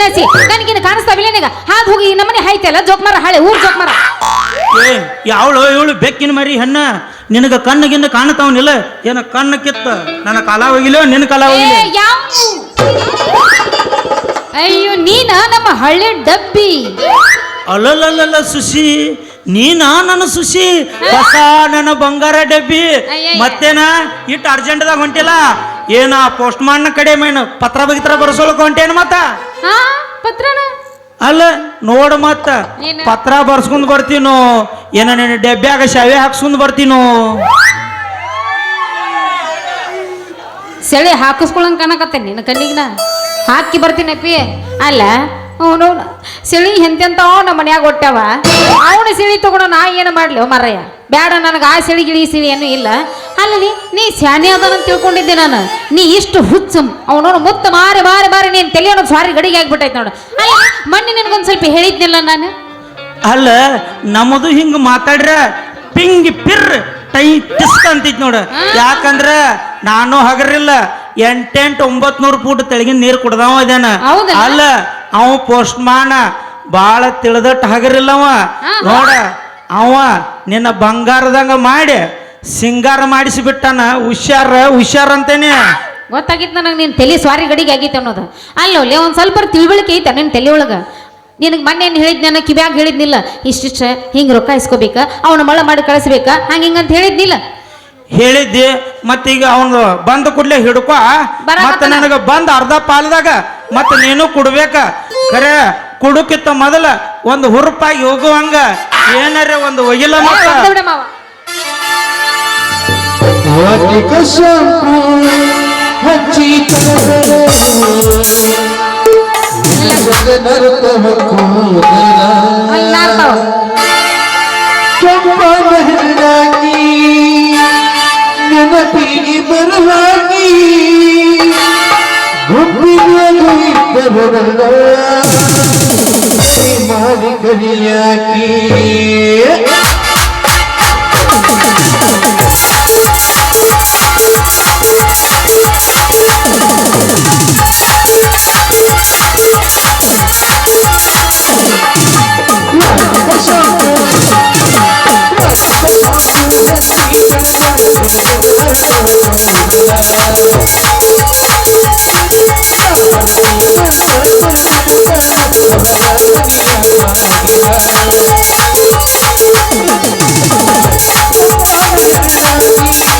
ತಿನ್ನಸಿ ನನಗಿನ್ನು ಕಾಣಿಸ್ತಾವಿಲ್ಲ ನಿನಗ ಹಾದ್ ಹೋಗಿ ಈ ನಮ್ಮನೆ ಜೋಕ್ ಮರ ಹಾಳೆ ಊರ್ ಜೋಕ್ ಮರ. ಏ ಯಾವಳು ಇವಳು ಬೆಕ್ಕಿನ ಮರಿ ಹೆಣ್ಣ. ನಿನಗ ಕಣ್ಣಗಿಂದ ಕಾಣತಾವನಿಲ್ಲ ಏನ ಕಣ್ಣ ಕಿತ್ತ. ನನ್ನ ಕಾಲ ಹೋಗಿಲ್ಲ ನಿನ್ನ ಕಾಲ ಏ ಹೋಗಿಲ್ಲ. ಯಾವ ಅಯ್ಯೋ ನೀನ ನಮ್ಮ ಹಳ್ಳಿ ಡಬ್ಬಿ? ಅಲ್ಲಲ್ಲಲ್ಲ ಸುಶಿ. ನೀನಾ ನನ್ನ ಸುಶಿ. ಹೊಸ ನನ್ನ ಬಂಗಾರ ಡಬ್ಬಿ. ಅಯ್ಯಯ್ಯ. ಮತ್ತೇನ? ಇಟ್ಟು ಅರ್ಜೆಂಟ್ದಾಗ ಹೊಂಟಿಲ್ಲ. ಏನ ಪೋಸ್ಟ್ ಮಾನ್ ಕಡೆ ಮೇನು ಪತ್ರ ಬಗಿತ್ರ ಬರ್ಸೋಳಕ್ ಹೊಂಟೇನ ಮತ್ತ? ಹಾ? ಪತ್ರನ? ಅಲ್ಲ ನೋಡ ಮತ್ತ. ಏನ? ಪತ್ರ ಬರ್ಸ್ಕೊಂಡ್ ಬರ್ತೀನೋ? ಏನ ನಿನ್ನ ಡಬ್ಬ್ಯಾಗ ಶಾವೆ ಹಾಕ್ಸ್ಕೊಂಡ್ ಬರ್ತೀನೋ? ಸೆಳೆ ಹಾಕಿಸ್ಕೊಳಂಗ್ ಕಾಣಕತ್ತೆ ನಿನ್ನ ಕಣ್ಣಿಗ್ನ. ಹಾಕಿ ಬರ್ತೀನಪ್ಪಿ ಅಲ್ಲ ಅವನು ಸಿಳಿ ಎಂತೆಂತವ ನಮ್ಮ ಮನ್ಯಾಗ ಹೊಟ್ಟವ ಅವನು ಸಿಳಿ ತಗೊಂಡು ನಾ ಏನು ಮಾಡ್ಲಿ ಮರಯ್ಯ? ಬೇಡ ನನಗೆ ಆ ಸಿಳಿ ಗಿಳಿ ಸಿಳಿ ಏನು ಇಲ್ಲ. ಅಲ್ಲಿ ನೀ ಶಾನೆ ಅದಾನಂತ ತಿಳ್ಕೊಂಡಿದ್ದೆ ನಾನು. ನೀ ಇಷ್ಟು ಹುಚ್ಚು. ಅವನು ಮುತ್ತ ಮಾರಿ ಮಾರಿ ಮಾರಿ ನೀನು ತಲೆ ಅನ್ನೋದು ಸಾರಿ ಗಡಿಗೆ ಆಗ್ಬಿಟ್ಟೈತೆ ನೋಡು. ಅಲ್ಲ ಮೊನ್ನೆ ನಿನಗೊಂದು ಸ್ವಲ್ಪ ಹೇಳಿದ್ನಿಲ್ಲ ನಾನು? ಅಲ್ಲ ನಮ್ಮದು ಹಿಂಗ ಮಾತಾಡ್ರ ಪಿಂಗ್ ಪಿರ್ ಟೈ ಟಿಸ್ಕ್ ಅಂತಿತ್ ನೋಡು. ಯಾಕಂದ್ರೆ ನಾನು ಹಗರಿಲ್ಲ ಎಂಟೆಂಟು ಒಂಬತ್ ನೂರು ಫೂಟ್ ತೆಳಗಿನ ನೀರು ಕುಡ್ದವ ಇದೇನ? ಅಲ್ಲ ಅವ ಪೋಸ್ಟ್ ಮಾನ ಬಾಳ ತಿಳಿದಟ್ಟು ಹಗರಿಲ್ಲವ. ನೋಡ. ಅವ ನಿನ್ನ ಬಂಗಾರದಂಗ ಮಾಡಿ ಸಿಂಗಾರ ಮಾಡಿಸಿ ಬಿಟ್ಟಾನ ಹುಷಾರ ಹುಷಾರ್ ಅಂತೇನೆ. ಗೊತ್ತಾಗಿತ್ತು ನನಗೆ ನೀನು ತಲೆ ಸ್ವಾರಿ ಗಡಿಗೆ ಆಗೈತೆ ಅನ್ನೋದು. ಅಲ್ಲೋಲೆ ಒಂದು ಸ್ವಲ್ಪ ತಿಳುವಳಿಕೆ ಐತೆ ನಿನ್ನ ತಲೆ ಒಳಗೆ. ನಿನಗೆ ಮೊನ್ನೆ ಏನು ಹೇಳಿದ್ನ ನಾನು? ಕಿವ್ಯಾಗ ಹೇಳಿದ್ನಿಲ್ಲ? ಇಷ್ಟಿಷ್ಟ ಹಿಂಗೆ ರೊಕ್ಕ ಇಸ್ಕೋಬೇಕ ಅವನ ಮಳೆ ಮಾಡಿ ಕಳಿಸ್ಬೇಕಾ ಹಂಗೆ ಹಿಂಗಂತ ಹೇಳಿದ್ನಿಲ್ಲ. ಹೇಳಿದ್ದೆ ಮತ್ತೀಗ ಅವನು ಬಂದ ಕೂಡಲೇ ಹಿಡ್ಕೊ. ಬರಾಕತ್ತಾನ. ಮತ್ತೆ ನನಗೆ ಬಂದ ಅರ್ಧ ಪಾಲದಾಗ ಮತ್ತೆ ನೀನು ಕುಡ್ಬೇಕ. ಖರೆ ಕುಡುಕಿತ್ತ ಮೊದಲ ಒಂದು ಹುರುಪಾಗಿ ಹೋಗುವಂಗ ಏನಾರ ಒಂದು ಒಗಿಲ ಏ, ಮತ್ತ ಒಗ್ದು ಬಿಡ मारी करिया की Let's go. ಕೂದಲ ಅಲ್ಲಿ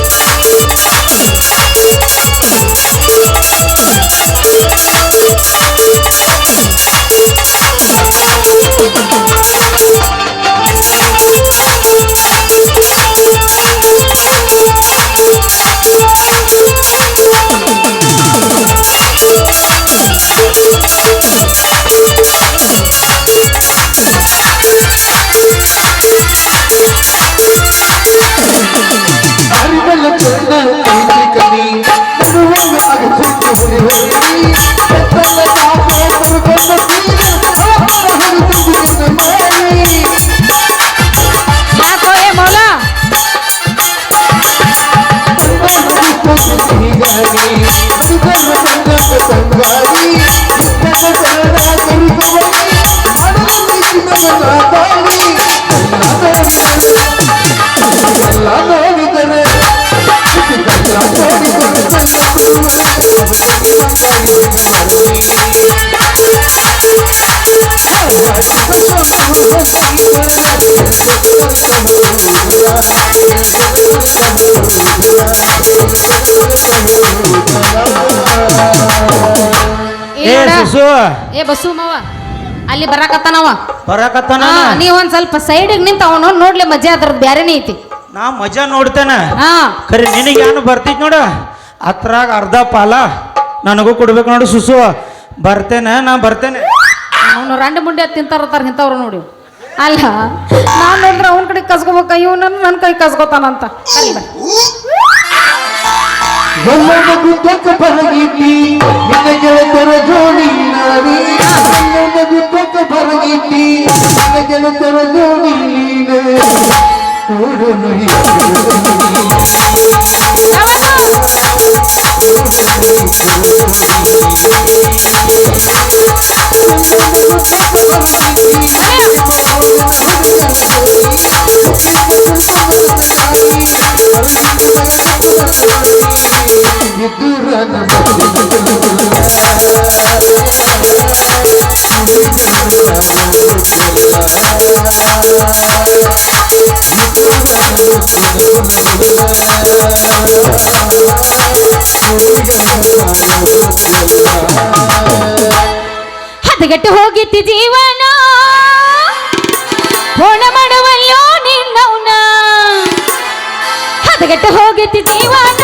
సంభావి సుకర్ణ సంకల్ప సంభావి సుకర్ణ సరదా గురుకువని మనలని చిన్నమ కాపాడి కల్లాదోడితనే కల్లాదోడి కల్లాదోడి ಏ ಏಡ? ಸುಸು. ಏ ಬಸ್ಸು ಮಾವ ಅಲ್ಲಿ ಬರಾಕತ್ತಾನವ. ಬರಾಕತ್ತಾನ? ನೀ ಒಂದ್ ಸ್ವಲ್ಪ ಸೈಡಿಗೆ ನಿಂತ ಅವನು ನೋಡ್ಲಿ ಮಜಾ ಅದ್ರದ್ದು ಬ್ಯಾರೆನೇ ಐತಿ. ನಾ ಮಜಾ ನೋಡ್ತೇನೆ. ಹಾ. ಖರೆ ನಿನಗೆ ಏನು ಬರ್ತೈತಿ ನೋಡ? ಅದ್ರಾಗ ಅರ್ಧ ಪಾಲ ನನಗೂ ಕೊಡ್ಬೇಕು ನೋಡು ಸುಸು. ಬರ್ತೇನೆ ನಾ ಬರ್ತೇನೆ. ಅವನು ರಂಡ ಮುಂಡೆ ತಿಂತಾರತ್ತಾರ ಇಂಥವ್ರು ನೋಡಿ. ಅಲ್ಲ ನಾನು ನೋಡಿದ್ರೆ ಅವನ ಕಡೆ ಕಸ್ಕೋಬೇಕ ಇವನ ನನ್ನ ಕೈ ಕಸ್ಕೋತಾನಂತ. ಜೋಡಿ you. ಬಲ್ಲದ ಗುಡ್ಡಕ್ಕ ಬರಗಿಟ್ಟಿ ನಿನ್ನ ಗೆಳತರ ಜೋಡಿ ನೀನೆ ನೋಡಲು ಹದಗೆಟ್ಟು ಹೋಗಿತ್ತು ಜೀವನ ಹೋಣ ಮಾಡುವಲ್ಲೋ ನಿನ್ನವನ ಹದಗೆಟ್ಟು ಹೋಗಿತ್ತು ಜೀವನ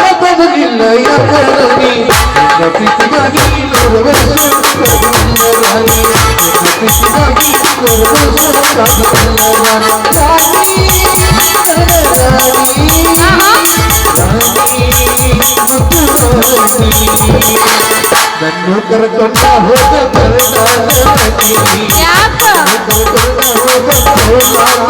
ಮಾತಾಡಲಿಲ್ಲ ಯಾಕರನಿ ਮੈਨੂੰ ਕਰਦਾ ਨਾ ਹੋ ਕੇ ਕਰਦਾ ਨਹੀਂ ਆਪ ਮੈਨੂੰ ਕਰਦਾ ਹੋ ਕੇ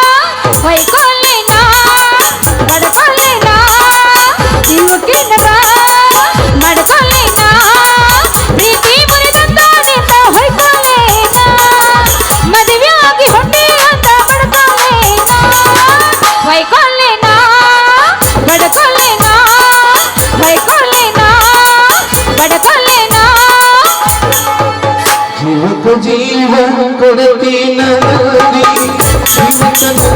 जीवन को जीवन को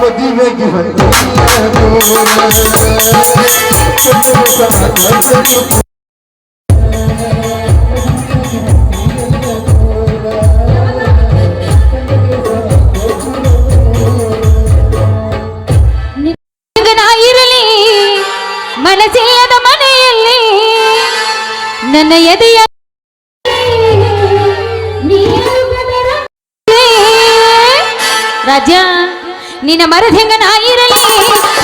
ಮದುವೆಗೆ ಬಂದ ನಿಂಗ ನಾ ಇರಲಿ ಮನಸ್ಸಿಲ್ಲದ ಮನೆಯಲ್ಲಿ ನನ್ನ ಎದೆಯ ನಿನ್ನ ಮರದ ಹೆಂಗ ನಾ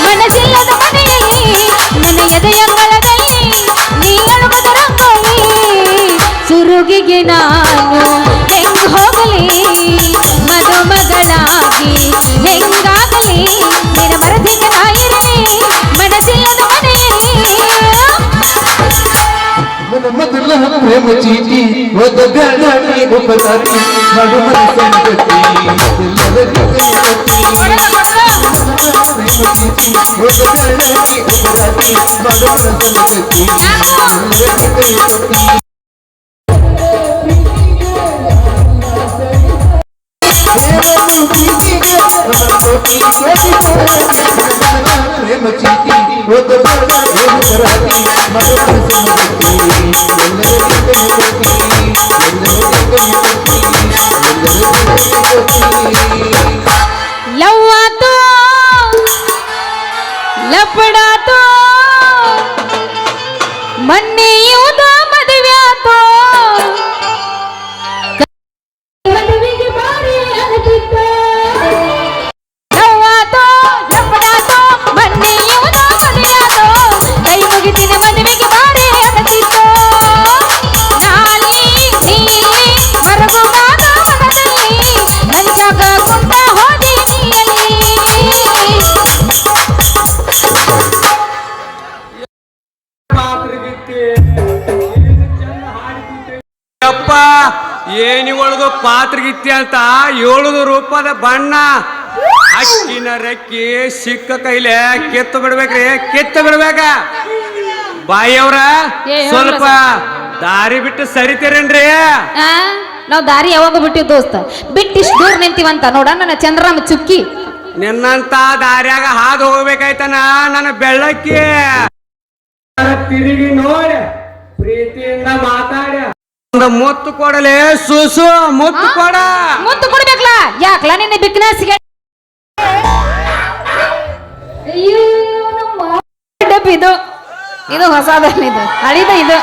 ಮನಸ್ಸಿಲ್ಲದ ಮನೆಯಲ್ಲಿ, ನನ್ನ ಎದೆಯ ಒಳಗಲ್ಲಿ ನೀ ಅಳುವುದ ಸುರುಗಿಗೆ ನಾನು ಹೆಂಗ ಹೋಗಲಿ? ಮದುಮಗಳಾಗಿ ಹೆಂಗಾಗಲಿ? ನಿನ್ನ ಮರದ ಹೆಂಗ ನಾ ಮನಸ್ಸಿಲ್ಲದ ಮನೆಯಲ್ಲಿ. ನನ್ನ ಮೊದಲ ಪ್ರೇಮ ಚೀಟಿ ಒದ ಬೇಡ ನೀ ಉಪದಾತಿ ನಡು ಮನಸ್ಸಂಗತಿ ಎಲ್ಲರ ಪ್ರೇಮ ಚೀಟಿ ಏನಿ ಒಳದು ಪಾತ್ರಗಿತ್ತಿ ಅಂತ ಏಳುದು ರೂಪದ ಬಣ್ಣ. ಅಕ್ಕಿನ ರೆಕ್ಕಿ ಸಿಕ್ಕ ಕೈಲೆ ಕೆತ್ತು ಬಿಡ್ಬೇಕ್ರಿ ಕೆತ್ತು ಬಿಡ್ಬೇಕ. ಬಾಯಿಯವ್ರ ಸ್ವಲ್ಪ ದಾರಿ ಬಿಟ್ಟು ಸರಿತೀರೇನ್ರಿ? ನಾವ್ ನಾವು ದಾರಿ ಯಾವಾಗ ಬಿಟ್ಟಿವ್ ದೋಸ್ತ? ಬಿಟ್ಟಿಷ್ಟು ದೂರ ನಿಂತೀವಂತ ನೋಡ ನನ್ನ ಚಂದ್ರರಾಮ ಚುಕ್ಕಿ. ನಿನ್ನಂತ ದಾರಿಯಾಗ ಹಾದು ಹೋಗ್ಬೇಕಾಯ್ತನ ನನ್ನ ಬೆಳ್ಳಕ್ಕಿ. ತಿರುಗಿ ನೋಡಿ ಪ್ರೀತಿಯಿಂದ ಮಾತಾಡ ಒಂದು ಮುತ್ತು ಕೊಡಲೆ ಸುಸು ಮುತ್ತು ಕೊಡ. ಮುತ್ತು ಕೊಡ್ಬೇಕಲ್ಲ ಯಾಕಲ ನಿನ್ನೆ ಬಿಕ್ನೆಸ್ಗೆ ಡಬ್ಬಿ ಇದು ಇದು. ಹೊಸದಲ್ಲಿದೆ ಹಳಿದ ಇದು.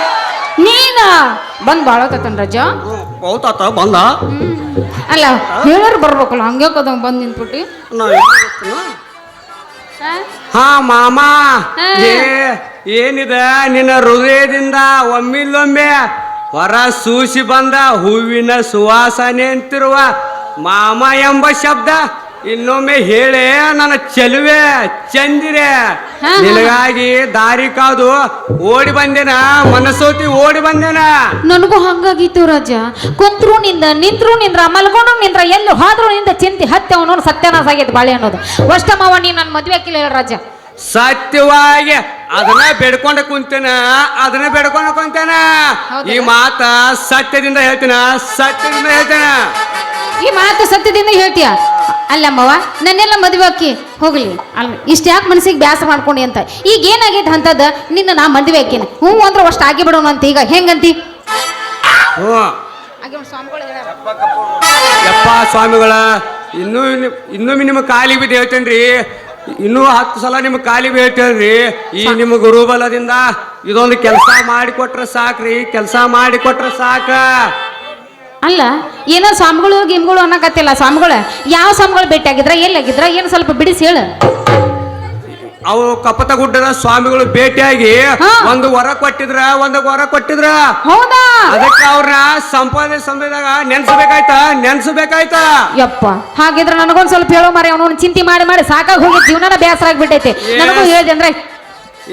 ನೀನ? ಬಂದ್ ಬಾಳ ರಜ? ಹೌದಾತ ಬಂದ. ಅಲ್ಲ ಹೇಳೋರು ಬರ್ಬೇಕಲ್ಲ ಹಂಗೆ ಕದ ಬಂದ್ ನಿಂತ್ಬಿಟ್ಟು? ಹಾ? ಮಾಮಾ. ಏನಿದ? ನಿನ್ನ ಹೃದಯದಿಂದ ಒಮ್ಮಿಲ್ಲೊಮ್ಮೆ ಹೊರ ಸೂಸಿ ಬಂದ ಹೂವಿನ ಸುವಾಸನೆ ಅಂತಿರುವ ಮಾಮ ಎಂಬ ಶಬ್ದ ಇನ್ನೊಮ್ಮೆ ಹೇಳೆ ನನ್ನ ಚೆಲುವೆ ಚಂದಿರೆ. ನಿನಗಾಗಿ ದಾರಿ ಕಾದು ಓಡಿ ಬಂದೇನ ಮನಸೋತಿ ಓಡಿ ಬಂದೇನ? ನನಗೂ ಹಂಗಾಗಿತ್ತು ರಾಜ. ಕುಂತ್ರು ನಿಂದ ನಿಂತ್ರು ನಿಂದ್ರ ಮಲ್ಕೊಂಡು ನಿಂದ್ರ ಎಲ್ಲಿ ಹಾದ್ರು ನಿಂದ ಚಿಂತಿ ಹತ್ತೆ ಅವನು ಸತ್ಯನಾಶ ಆಗೈತೆ ಬಾಳೆ ಅನ್ನೋದು. ಅಷ್ಟೇ ಮಾವ ನೀ ನನ್ನ ಮದ್ವೆ ಹಾಕಿಲ್ಲ ರಾಜ. ಸತ್ಯವಾಗಿ ಅದನ್ನ ಬೇಡ್ಕೊಂಡ ಕುಂತೇನ ಅದನ್ನ ಬೇಡ್ಕೊಂಡ ಕುಂತೇನ? ಈ ಮಾತ ಸತ್ಯದಿಂದ ಹೇಳ್ತೀನ? ಸತ್ಯದಿಂದ ಹೇಳ್ತೇನ? ಈ ಮಾತು ಸತ್ಯದಿಂದ ಹೇಳ್ತೀಯ? ಅಲ್ಲಮ್ಮವ್ವ ನನ್ನೆಲ್ಲ ಮದುವೆ ಆಕಿ ಹೋಗ್ಲಿ. ಅಲ್ಲ ಇಷ್ಟ ಯಾಕೆ ಮನಸ್ಸಿಗೆ ಬ್ಯಾಸ ಮಾಡ್ಕೊಂಡಿ ಅಂತ. ಈಗ ಏನಾಗೈತೆ ಅಂತದ ನಿನ್ನ ನಾ ಮದುವೆ ಆಕಿನ. ಹ್ಞೂ ಅಂದ್ರೆ ಅಷ್ಟು ಆಗಿ ಬಿಡೋಣ ಅಂತ ಈಗ. ಹೆಂಗಂತಿ? ಯಪ್ಪ ಸ್ವಾಮಿಗಳ ಇನ್ನೂ ಇನ್ನೂ ಇನ್ನೊಮ್ಮೆ ನಿಮ್ಮ ಕಾಲಿ ಬಿದ್ದು ಹೇಳ್ತೇನ್ರಿ. ಇನ್ನೂ ಹತ್ತು ಸಲ ನಿಮ್ಗೆ ಖಾಲಿ ಭೇಟಿ ಹೇಳ್ತೇನ್ರಿ ಈ ನಿಮ್ಮ ಗುರುಬಲದಿಂದ ಇದೊಂದು ಕೆಲಸ ಮಾಡಿಕೊಟ್ರೆ ಸಾಕ್ರಿ. ಕೆಲಸ ಮಾಡಿಕೊಟ್ರೆ ಸಾಕ. ಅಲ್ಲ ಏನೋ ಸ್ವಾಮಿಗಳು ಗಿಮ್ಗಳು ಅನ್ನಕತ್ತಿಲ್ಲ ಸ್ವಾಮಿಗಳು. ಯಾವ ಸ್ವಾಮಿಗಳು ಭೇಟಿಯಾಗಿದ್ರ ಎಲ್ಲಾಗಿದ್ರ ಏನು ಸ್ವಲ್ಪ ಬಿಡಿಸಿ ಹೇಳು. ಅವು ಕಪತ ಗುಡ್ಡದ ಸ್ವಾಮಿಗಳು ಭೇಟಿಯಾಗಿ ಒಂದು ವರ ಕೊಟ್ಟಿದ್ರ ಒಂದು ವರ ಕೊಟ್ಟಿದ್ರ. ಹೌದಾ? ಅದಕ್ಕೆ ಅವ್ರನ್ನ ಸಂಪಾದನೆ ಸಮಯದಾಗ ನೆನ್ಸ್ಬೇಕಾಯ್ತ? ನೆನ್ಸ್ಬೇಕಾಯ್ತ? ಯಪ್ಪ ಹಾಗಿದ್ರೆ ನನಗೊಂದು ಸ್ವಲ್ಪ ಹೇಳೋ ಮಾರಿ ಅವನು ಚಿಂತೆ ಮಾಡಿ ಮಾಡಿ ಸಾಕಾಗಿ ಹೋಗಿ ಜೀವನನ ಬೇಸರ ಆಗ್ಬಿಟ್ಟೈತೆ. ನನಗೂ ಹೇಳಿದೆ ಅಂದ್ರೆ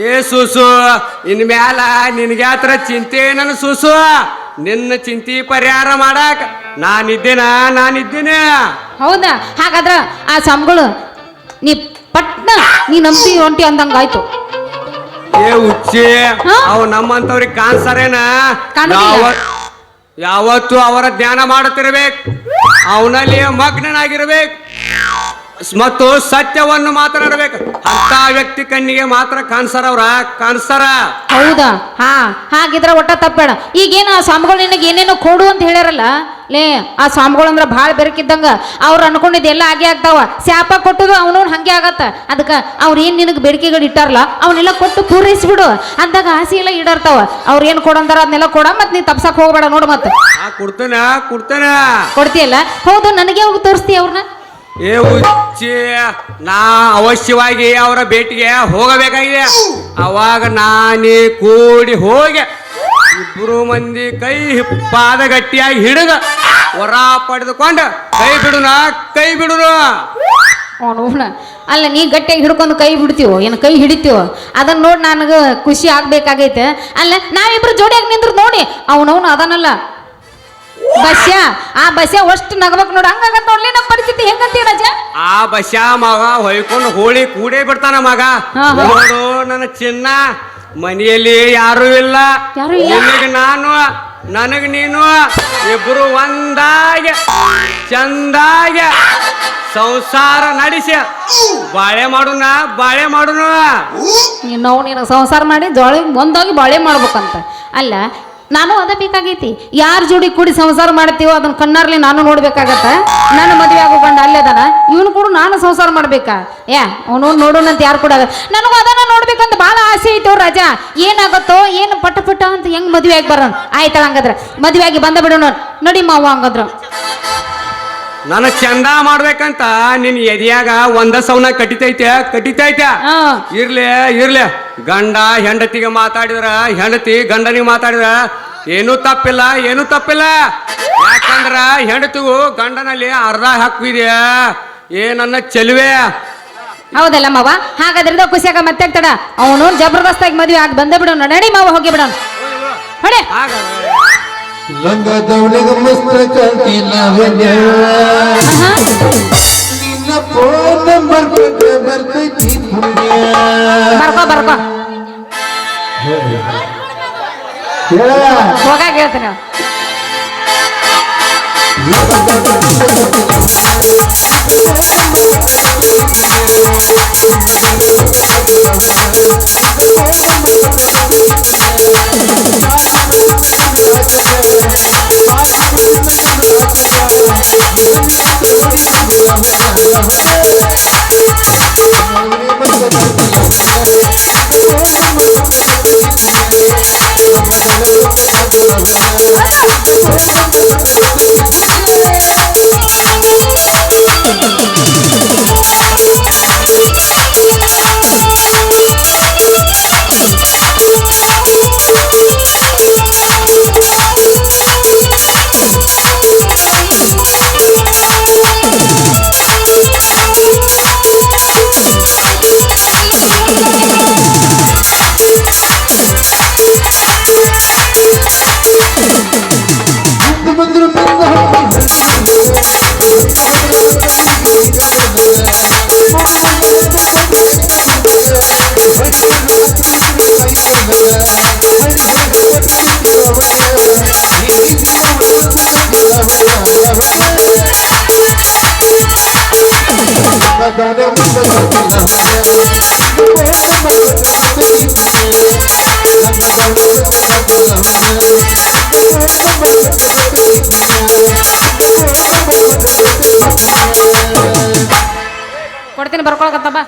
ಏ ಸುಸು ಇನ್ ಮ್ಯಾಲ ನಿನ್ಗೆ ಆತರ ಚಿಂತೆ ನನ್ನ ಸುಸು. ನಿನ್ನ ಚಿಂತಿ ಪರಿಹಾರ ಮಾಡಾಕ ನಾನಿದ್ದೇನ? ನಾನಿದ್ದೇನೆ. ಹೌದಾ? ಹಾಗಾದ್ರ ಆ ಸಂಬಳ ನೀ ಪಟ್ನ ನೀ ನಂಬಿ ಹೊಂಟಿ ಅಂದಂಗಾಯ್ತು. ಏ ಹುಚ್ಚಿ ಹಾ? ಅವು ನಮ್ಮಂತವ್ರಿಗೆ ಕಾಣ್ಸಾರೇನ? ಕಾಣುದಿಲ್ಲ. ಯಾವ- ಯಾವತ್ತು ಅವರ ಧ್ಯಾನ ಮಾಡುತ್ತಿರ್ಬೇಕು ಅವನಲ್ಲಿ ಮಗ್ನನಾಗಿರ್ಬೇಕು ಮತ್ತು ಸತ್ಯವನ್ನು ಮಾತನಾಡಬೇಕು ಅಂತ ವ್ಯಕ್ತಿ ಕಣ್ಣಿಗೆ ಮಾತ್ರ ಕಾಣಿಸ್ತಾರ ಅವ್ರ. ಕಾಣಿಸ್ತಾರ ಹೌದಾ? ಹಾ ಹಾಗಿದ್ರೆ ಒಟ್ಟ ತಪ್ಪಬೇಡ ಈಗೇನು ಆ ಸ್ವಾಮಿಗಳು ನಿನಗೆ ಏನೇನೋ ಕೊಡು ಅಂತ ಹೇಳ್ಯಾರಲ್ಲ? ಲೇ ಆ ಸ್ವಾಮಿಗಳಂದ್ರ ಭಾಳ ಬೆರಕಿದ್ದಂಗ. ಅವ್ರು ಅನ್ಕೊಂಡಿದ್ದು ಎಲ್ಲ ಆಗೇ ಆಗ್ತಾವ. ಶಾಪ ಕೊಟ್ಟದು ಅವನು ಹಂಗೆ ಆಗತ್ತ. ಅದಕ್ಕೆ ಅವ್ರು ಏನು ನಿನಗೆ ಬೇಡಿಕೆಗಳು ಇಟ್ಟಾರಲ್ಲ ಅವನ್ನೆಲ್ಲ ಕೊಟ್ಟು ಪೂರೈಸ್ಬಿಡು. ಅಂದಾಗ ಆಸೆ ಎಲ್ಲ ಈಡರ್ತಾವ. ಅವ್ರು ಏನು ಕೊಡಂದಾರ ಅದನ್ನೆಲ್ಲ ಕೊಡ ಮತ್ತೆ ನೀ ತಪ್ಸಕ್ಕೆ ಹೋಗ್ಬೇಡ ನೋಡು ಮತ್ತೆ. ಆ ಕೊಡ್ತಾನ ಕೊಡ್ತೇನ. ಕೊಡ್ತೀಯಲ್ಲ? ಹೌದು ನನಗೆ ಹೋಗಿ ತೋರಿಸ್ತೀಯ ಅವ್ರನ್ನ ಏ ಉಚ್ಚಿ ನಾ ಅವಶ್ಯವಾಗಿ ಅವರ ಭೇಟಿಗೆ ಹೋಗಬೇಕಾಗಿದೆ. ಅವಾಗ ನಾನೇ ಕೂಡಿ ಹೋಗಿ ಇಬ್ರು ಮಂದಿ ಕೈ ಪಾದ ಗಟ್ಟಿಯಾಗಿ ಹಿಡಿದ ಹೊರ ಪಡೆದುಕೊಂಡ ಕೈ ಬಿಡುನ ಕೈ ಬಿಡುನ. ಅವನು ಅಲ್ಲ ನೀ ಗಟ್ಟಿಯಾಗಿ ಹಿಡ್ಕೊಂಡು ಕೈ ಬಿಡ್ತೀವೋ? ಏನು ಕೈ ಹಿಡಿತೀವೋ? ಅದನ್ನ ನೋಡಿ ನನಗೆ ಖುಷಿ ಆಗ್ಬೇಕಾಗೈತೆ. ಅಲ್ಲ ನಾವಿಬ್ರು ಜೋಡಿಯಾಗಿ ನಿಂದ್ರು ನೋಡಿ. ಅವನವನು ಅದನ್ನಲ್ಲ ಬಸ್ಯ ಆ ಬಸ್ಯ ಅಷ್ಟು ನಗಬೇಕು ನೋಡಿ. ಹಂಗಾಗತ್ತ ನೋಡ್ಲಿ ನಮ್ಮ ಪರಿಸ್ಥಿತಿ ಹೆಂಗಂತೀವಿ ರಜ ಆ ಬಸ್ಯಾ ಮಗ ಹೊಯ್ಕೊಂಡು ಹೋಳಿ ಕೂಡೇ ಬಿಡ್ತಾನ ಮಗ. ನೋಡು ನನ್ನ ಚಿನ್ನ. ಮನೆಯಲ್ಲಿ ಯಾರು ಇಲ್ಲ. ಯಾರೂ ಇಲ್ಲ? ನಿನಗೆ ನಾನು ನನಗೆ ನೀನು ಇಬ್ಬರು ಒಂದಾಗೆ ಚಂದಾಗೆ ಸಂಸಾರ ನಡೆಸಿ. ಬಾಳೆ ಮಾಡುನ ಬಾಳೆ ನೀನು ನಾವು ನಿನಗೆ ಸಂಸಾರ ಮಾಡಿ ಜೋಳಿಗೆ ಒಂದಾಗಿ ಬಾಳೆ ಮಾಡ್ಬೇಕಂತ. ಅಲ್ಲ ನಾನು ಅದ ಬೇಕಾಗೈತಿ. ಯಾರ ಜೋಡಿ ಕೂಡಿ ಸಂಸಾರ ಮಾಡ್ತೀವೋ ಅದನ್ನ ಕಣ್ಣಾರ್ಲಿ ನಾನು ನೋಡ್ಬೇಕಾಗತ್ತ. ನನ್ನ ಮದುವೆ ಆಗೋ ಬಂಡ ಅಲ್ಲೇ ಅದಾನ. ಇವನು ಕೂಡ ನಾನು ಸಂಸಾರ ಮಾಡ್ಬೇಕಾ? ಯಾ ಅವನು ನೋಡೋಣಂತ ಯಾರು ಕೂಡ ನನಗೂ ಅದನ್ನ ನೋಡ್ಬೇಕಂತ ಭಾಳ ಆಸೆ ಐತೋ ರಾಜ. ಏನಾಗತ್ತೋ, ಏನು ಪಟ ಪಟ ಅಂತ ಹೆಂಗ್ ಮದುವೆ ಆಗಿ ಬರೋಣ ಆಯ್ತಳ ಹಂಗದ್ರ. ಮದುವೆ ಆಗಿ ಬಂದ ಬಿಡೋಣ ನೋಡಿ ಮಾವ ಹಂಗದ್ರ. ನನ್ನ ಚಂದ ಮಾಡ್ಬೇಕಂತ ನಿನ್ ಎದಿಯಾಗ ಒಂದ ಸೌನ ಕಟ್ಟಿತೈತೆ ಕಟ್ಟಿತೈತೆ. ಇರ್ಲಿ ಇರ್ಲಿ. ಗಂಡ ಹೆಂಡತಿಗೆ ಮಾತಾಡಿದ್ರ ಹೆಂಡತಿ ಗಂಡನಿಗೆ ಮಾತಾಡಿದ್ರ ಏನೂ ತಪ್ಪಿಲ್ಲ ಏನೂ ತಪ್ಪಿಲ್ಲ. ಯಾಕಂದ್ರ ಹೆಂಡತಿಗೂ ಗಂಡನಲ್ಲಿ ಅರ್ಧ ಹಾಕಿದ್ಯಾ ಏ ನನ್ನ ಚೆಲುವೆ. ಹೌದಲ್ಲ ಮಾವ? ಹಾಗಾದ್ರಿಂದ ಖುಷಿಯಾಗ ಮತ್ತೆ ತಡ ಅವನು ಜಬರ್ದಸ್ತಾಗಿ ಮದುವೆ ಆಗಿ ಬಂದ ಬಿಡೋಣ ನಡಿ ಮಾವ ಹೋಗಿ ಬಿಡೋಣ. ಹೊಡೆ ಆಗ ಲಂಗದವಳಿಗೆ ಮಸ್ತ ಕಾಂತಿ ಲಾವಣ್ಯ ಆಹಾ. ನಿನ್ನ ಫೋನ್ ನಂಬರ್ ಕೊಟ್ರೆ ಬರ್ತೈತಿ ಪುಣ್ಯ ಬರ್ಕೋ ಬರ್ಕೋ ಹೇಳ ಹೋಗಾಗ ಹೇಳ್ತೀನಿ Let's go. ಕೊಡ್ತೀನಿ ಬರ್ಕೊಳಕತ್ತ ಬಾ